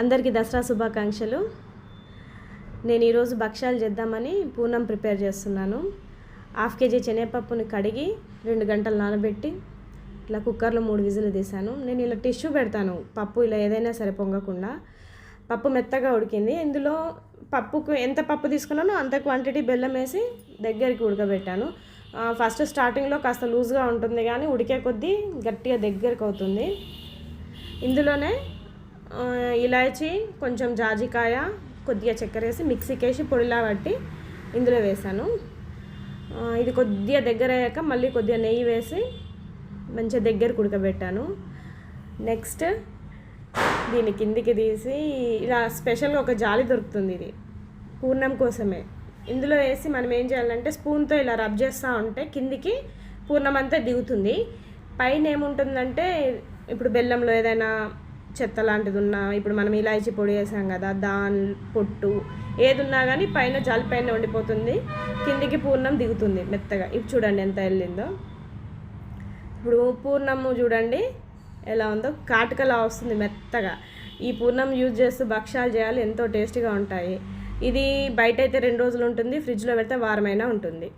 అందరికీ దసరా శుభాకాంక్షలు. నేను ఈరోజు భక్ష్యాలు చేద్దామని పూర్ణం ప్రిపేర్ చేస్తున్నాను. హాఫ్ కేజీ శనగపప్పుని కడిగి రెండు గంటలు నానబెట్టి ఇలా కుక్కర్లో మూడు విజులు తీసాను నేను ఇలా టిష్యూ పెడతాను పప్పు ఇలా ఏదైనా సరే పొంగకుండా. పప్పు మెత్తగా ఉడికింది. ఇందులో పప్పుకు ఎంత పప్పు తీసుకున్నానో అంత క్వాంటిటీ బెల్లం వేసి దగ్గరికి ఉడకబెట్టాను. ఫస్ట్ స్టార్టింగ్లో కాస్త లూజ్గా ఉంటుంది కానీ ఉడికే కొద్దీ గట్టిగా దగ్గరికి అవుతుంది. ఇందులోనే ఇలాచి కొంచెం జాజికాయ కొద్దిగా చక్కెర వేసి మిక్సీకి వేసి పొడిలా పట్టి ఇందులో వేసాను. ఇది కొద్దిగా దగ్గర అయ్యాక మళ్ళీ కొద్దిగా నెయ్యి వేసి మంచిగా దగ్గర ఉడకబెట్టాను. నెక్స్ట్ దీన్ని కిందికి తీసి ఇలా స్పెషల్గా ఒక జాలి దొరుకుతుంది ఇది పూర్ణం కోసమే. ఇందులో వేసి మనం ఏం చేయాలంటే స్పూన్తో ఇలా రబ్ చేస్తూ ఉంటే కిందికి పూర్ణం అంతా దిగుతుంది. పైన ఏముంటుందంటే ఇప్పుడు బెల్లంలో ఏదైనా చెత్త లాంటిది ఉన్నా ఇప్పుడు మనం ఇలాచి పొడి వేసాం కదా దాని పొట్టు ఏది ఉన్నా కానీ పైన జాలి పైన ఉండిపోతుంది కిందికి పూర్ణం దిగుతుంది మెత్తగా. ఇప్పుడు చూడండి ఎంత వెళ్ళిందో ఇప్పుడు పూర్ణము చూడండి ఎలా ఉందో. కాటుకలా వస్తుంది మెత్తగా. ఈ పూర్ణం యూజ్ చేస్తూ భక్ష్యాలు చేయాలి ఎంతో టేస్టీగా ఉంటాయి. ఇది బయట అయితే రెండు రోజులు ఉంటుంది ఫ్రిడ్జ్లో పెడితే వారమైనా ఉంటుంది.